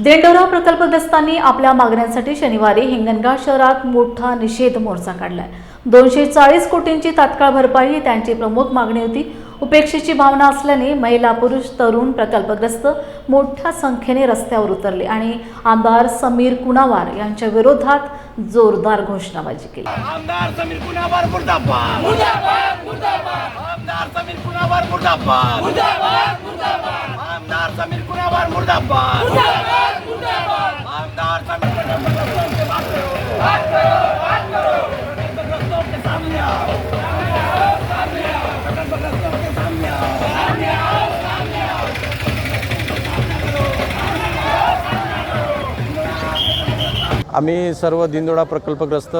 देंडोरा प्रकल्पग्रस्तांनी आपल्या मागण्यांसाठी शनिवारी हिंगणघाट शहरात मोठा निषेध मोर्चा काढलाय. दोनशे चाळीस कोटींची तात्काळ भरपाई ही त्यांची प्रमुख मागणी होती. उपेक्षेची भावना असल्याने महिला पुरुष तरुण प्रकल्पग्रस्त मोठ्या संख्येने रस्त्यावर उतरले आणि आमदार समीर कुणावार यांच्या विरोधात जोरदार घोषणाबाजी केली. आमदार समीर कुणावार मुर्दाबाद! मुर्दाबाद मुर्दाबाद! आमदार समीर कुणावार मुर्दाबाद! मुर्दाबाद मुर्दाबाद! आमदार समीर कुणावार मुर्दाबाद मुर्दाबाद! आम्ही सर्व दिंदोडा प्रकल्पग्रस्त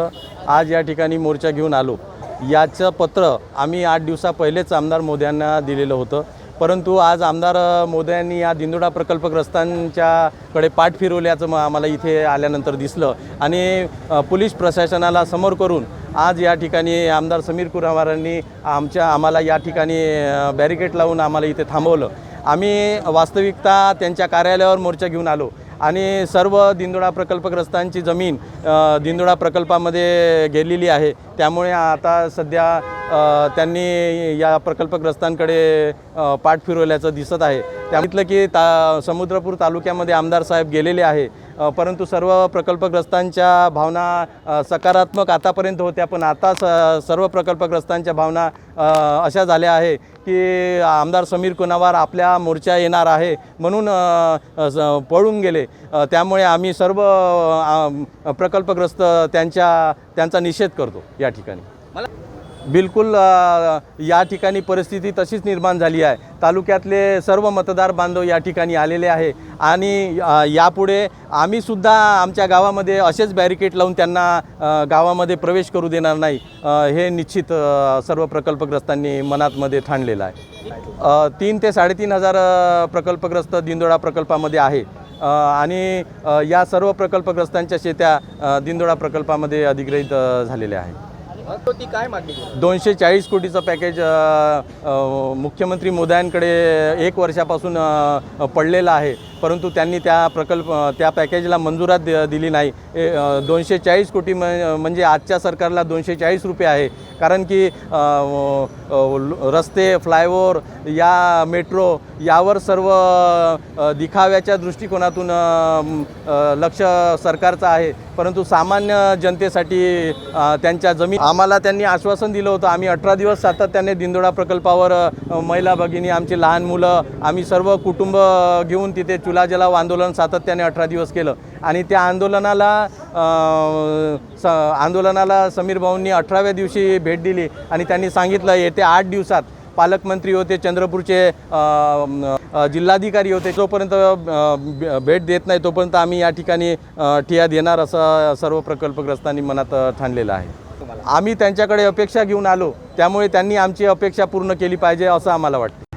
आज या ठिकाणी मोर्चा घेऊन आलो. याचं पत्र आम्ही आठ दिवसा पहिलेच आमदार मोद्यांना दिलेलं होतं. परंतु आज आमदार मोद्यांनी मोदयांनी या दिंदोडा प्रकल्पग्रस्तांच्याकडे पाठ फिरवल्याचं मग आम्हाला इथे आल्यानंतर दिसलं. आणि पोलीस प्रशासनाला समोर करून आज या ठिकाणी आमदार समीर कुरावारांनी आमच्या आम्हाला या ठिकाणी बॅरिकेड लावून आम्हाला इथे थांबवलं. आम्ही वास्तविकता त्यांच्या कार्यालयावर मोर्चा घेऊन आलो. आणि सर्व दिंडोळा प्रकल्पग्रस्तांची जमीन अ, प्रकल्पामध्ये गेलेली आहे. त्यामुळे आता सध्या त्यांनी या प्रकल्पग्रस्तांकडे पाठ फिरवल्याचं दिसत आहे. त्यामितलं की ता समुद्रपूर तालुक्यामध्ये आमदार साहेब गेलेले आहे. परंतु सर्व प्रकल्पग्रस्तांच्या भावना सकारात्मक आतापर्यंत होत्या पण आता स सर्व प्रकल्पग्रस्तांच्या भावना अशा झाल्या आहे की आमदार समीर कुनावार आपल्या मोर्चा येणार आहे म्हणून स- पळून गेले. त्यामुळे आम्ही सर्व प्रकल्पग्रस्त त्यांच्या त्यांचा निषेध करतो या ठिकाणी. मला बिलकुल या ठिकाणी परिस्थिती तशीच निर्माण झाली आहे. तालुक्यातले सर्व मतदार बांधव या ठिकाणी आलेले आहे. आणि यापुढे आम्हीसुद्धा आमच्या गावामध्ये असेच बॅरिकेड लावून त्यांना गावामध्ये प्रवेश करू देणार नाही हे निश्चित सर्व प्रकल्पग्रस्तांनी मनातमध्ये ठाणलेलं आहे. तीन ते साडेतीन हजार प्रकल्पग्रस्त दिंदोळा प्रकल्पामध्ये आहे. आणि या सर्व प्रकल्पग्रस्तांच्या शेत्या अ, दिंदोळा प्रकल्पामध्ये अधिग्रहित झालेल्या आहेत. ती काय मागणी दोनशे चाळीस कोटीचं पॅकेज मुख्यमंत्री मोदयांकडे एक वर्षापासून पडलेलं आहे. परंतु त्यांनी त्या प्रकल्प त्या पॅकेजला मंजुरात दि- दिली नाही. दोनशे चाळीस कोटी म- म्हणजे आजच्या सरकारला दोनशे चाळीस रुपये आहे. कारण की रस्ते फ्लायओव्हर या मेट्रो यावर सर्व दिखाव्याच्या दृष्टिकोनातून लक्ष सरकारचं आहे. परंतु सामान्य जनतेसाठी त्यांच्या जमीन आम्हाला त्यांनी आश्वासन दिलं होतं. आम्ही अठरा दिवस सातत्याने दिंदोडा प्रकल्पावर महिला भगिनी आमची लहान मुलं आम्ही सर्व कुटुंब घेऊन तिथे चुला जलाव आंदोलन सातत्याने अठरा दिवस केलं. आणि त्या आंदोलनाला स आंदोलनाला समीर भाऊंनी अठराव्या दिवशी भेट दिली आणि त्यांनी सांगितलं येत्या आठ दिवसात पालकमंत्री होते चंद्रपूरचे जिल्हाधिकारी होते जोपर्यंत भेट देत नाही तोपर्यंत आम्ही या ठिकाणी ठिया देणार असं सर्व प्रकल्पग्रस्तांनी मनात ठाणलेलं आहे. आम्ही त्यांच्याकडे अपेक्षा घेऊन आलो त्यामुळे त्यांनी आमची अपेक्षा पूर्ण केली पाहिजे असं आम्हाला वाटतं.